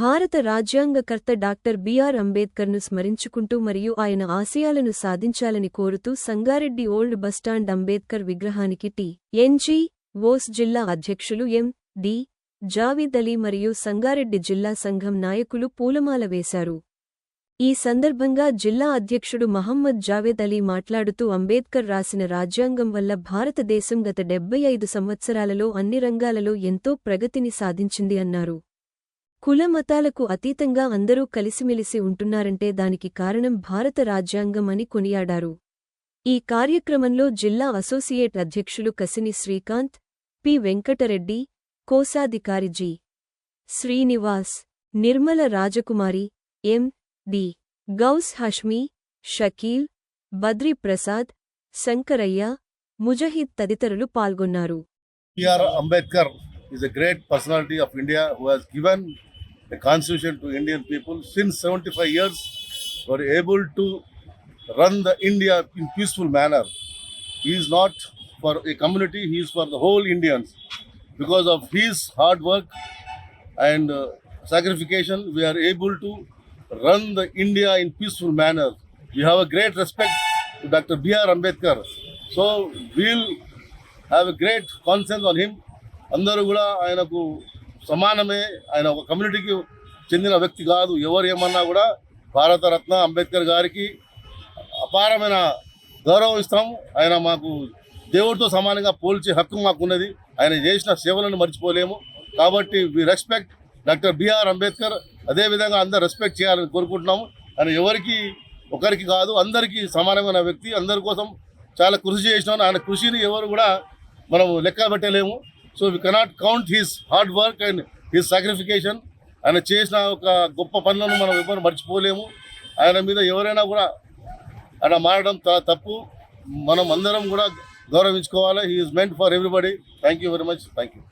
భారత రాజ్యాంగకర్త doctor BR అంబేద్కర్ను స్మరించుకుంటూ మరియు ఆయన ఆశయాలను సాధించాలని కోరుతూ సంగారెడ్డి ఓల్డ్ బస్టాండ్ అంబేద్కర్ విగ్రహానికి టి. ఎన్జీ ఓస్ జిల్లా అధ్యక్షులు ఎం. డి. జావీద్ అలీ మరియు సంగారెడ్డి జిల్లా సంఘం నాయకులు పూలమాల వేశారు. ఈ సందర్భంగా జిల్లా అధ్యక్షుడు మహమ్మద్ జావేద్ అలీ మాట్లాడుతూ అంబేద్కర్ రాసిన రాజ్యాంగం వల్ల భారతదేశం గత డెబ్బై ఐదు సంవత్సరాలలో అన్ని రంగాలలో ఎంతో ప్రగతిని సాధించింది అన్నారు. కుల మతాలకు అతీతంగా అందరూ కలిసిమెలిసి ఉంటున్నారంటే దానికి కారణం భారత రాజ్యాంగం అని కొనియాడారు. ఈ కార్యక్రమంలో జిల్లా అసోసియేట్ అధ్యక్షులు కసిని శ్రీకాంత్ పి. వెంకటరెడ్డి కోశాధికారి G. Srinivas Nirmala Rajakumari M. D. Ghouse Hashmi Shakeel Badri Prasad Shankaraiah Mujahid తదితరులు పాల్గొన్నారు. Ambedkar is a great personality of India who has given a constitution to Indian people. Since 75 years, were able to run the India in peaceful manner. He is not for a community; he is for the whole Indians. Because of his hard work and uh, sacrification, we are able to run the India in peaceful manner. We have a great respect to Dr. B.R. Ambedkar. So we'll have a great consensus on him అందరూ కూడా ఆయనకు సమానమే. ఆయన ఒక కమ్యూనిటీకి చెందిన వ్యక్తి కాదు. ఎవరు ఏమన్నా కూడా భారతరత్న అంబేద్కర్ గారికి అపారమైన గౌరవం ఇస్తాం. ఆయన మాకు దేవుడితో సమానంగా పోల్చే హక్కు మాకున్నది. ఆయన చేసిన సేవలను మర్చిపోలేము. కాబట్టి we respect doctor BR Ambedkar. అదేవిధంగా అందరు రెస్పెక్ట్ చేయాలని కోరుకుంటున్నాము. ఆయన ఎవరికి ఒకరికి కాదు అందరికీ సమానమైన వ్యక్తి. అందరి కోసం చాలా కృషి చేసినాను. ఆయన కృషిని ఎవరు కూడా మనం లెక్క పెట్టలేము. So we cannot count his hard work and his sacrification ఆయన చేసిన ఒక గొప్ప పనులను మనం ఎవరు మర్చిపోలేము. ఆయన మీద ఎవరైనా కూడా ఆయన మారడం తప్పు. మనం అందరం కూడా గౌరవించుకోవాలి. He is meant for everybody thank you very much thank you